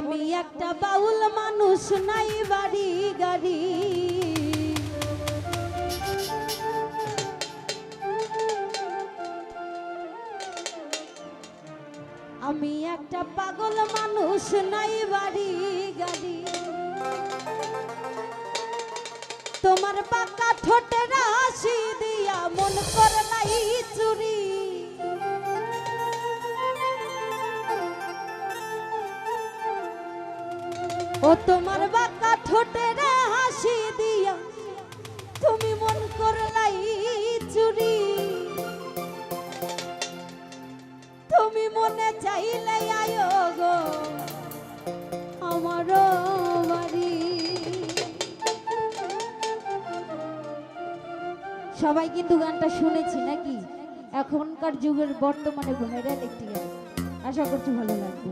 আমি একটা বাউল মানুষ, নাই বাড়ি, গাড়ি। আমি একটা পাগল মানুষ, নাই বাড়ি, গাড়ি। তোমার পাকা ঠোঁটের হাসি দিয়া মন করলাই চুরি। ও তোমার বাঁকা ঠোঁটের হাসি দিয়া, তুমি মন করলাই চুরি। তুমি মনে চাইলে আয়ো গো আমার বাড়ি। সবাই কিন্তু গানটা শুনেছি নাকি? এখনকার যুগের বর্তমানে ভাইরাল একটি গান। আশা করছি ভালো লাগবে।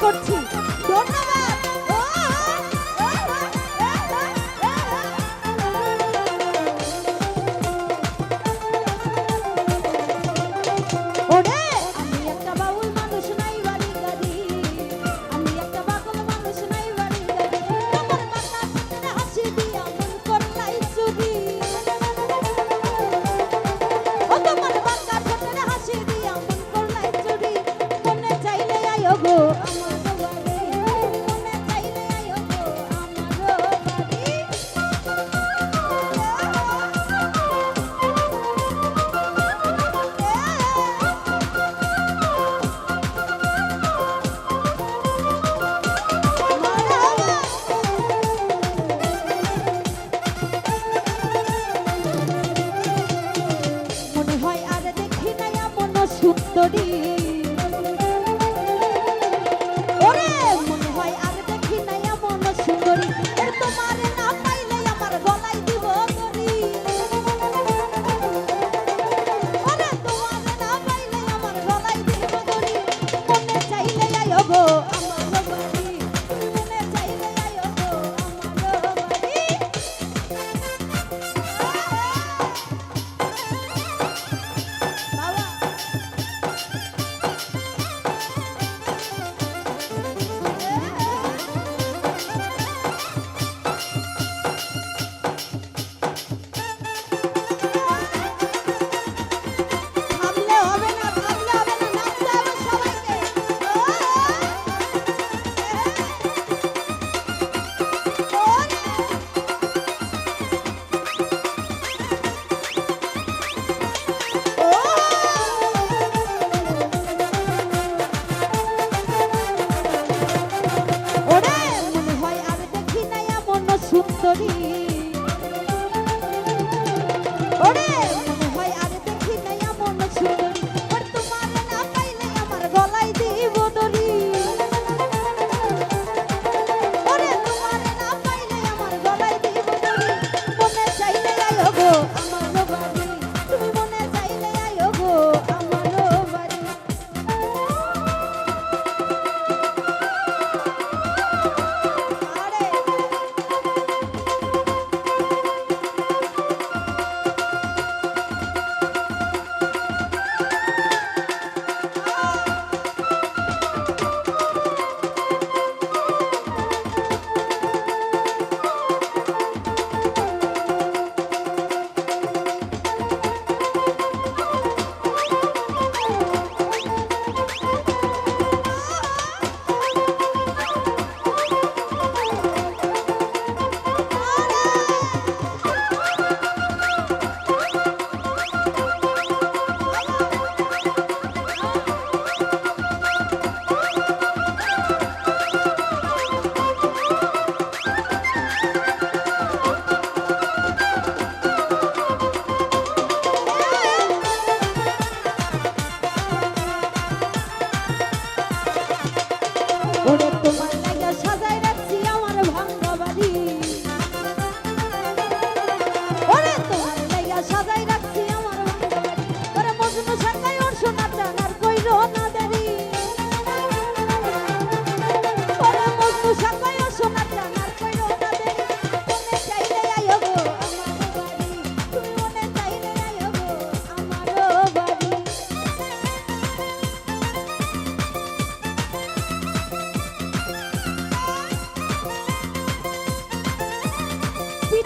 করছি। ধন্যবাদ। আর দেখি না এমন বাঁশরি ওরে!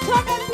talking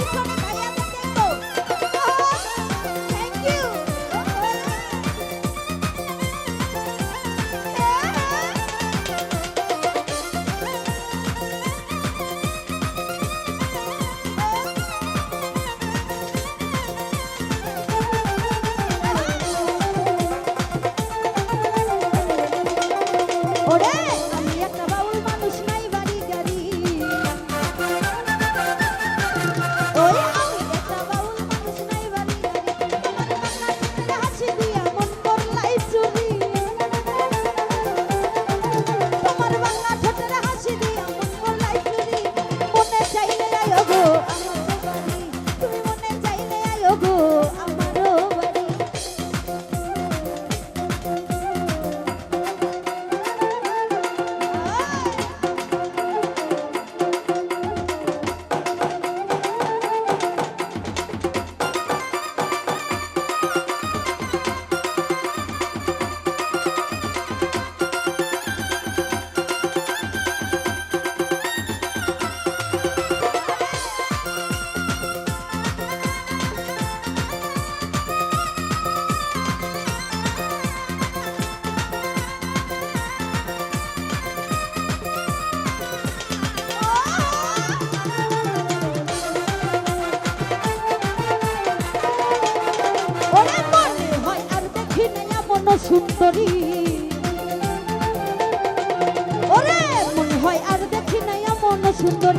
সুন্দরী ওরে মনে হয় আর দেখি নাই এমন সুন্দর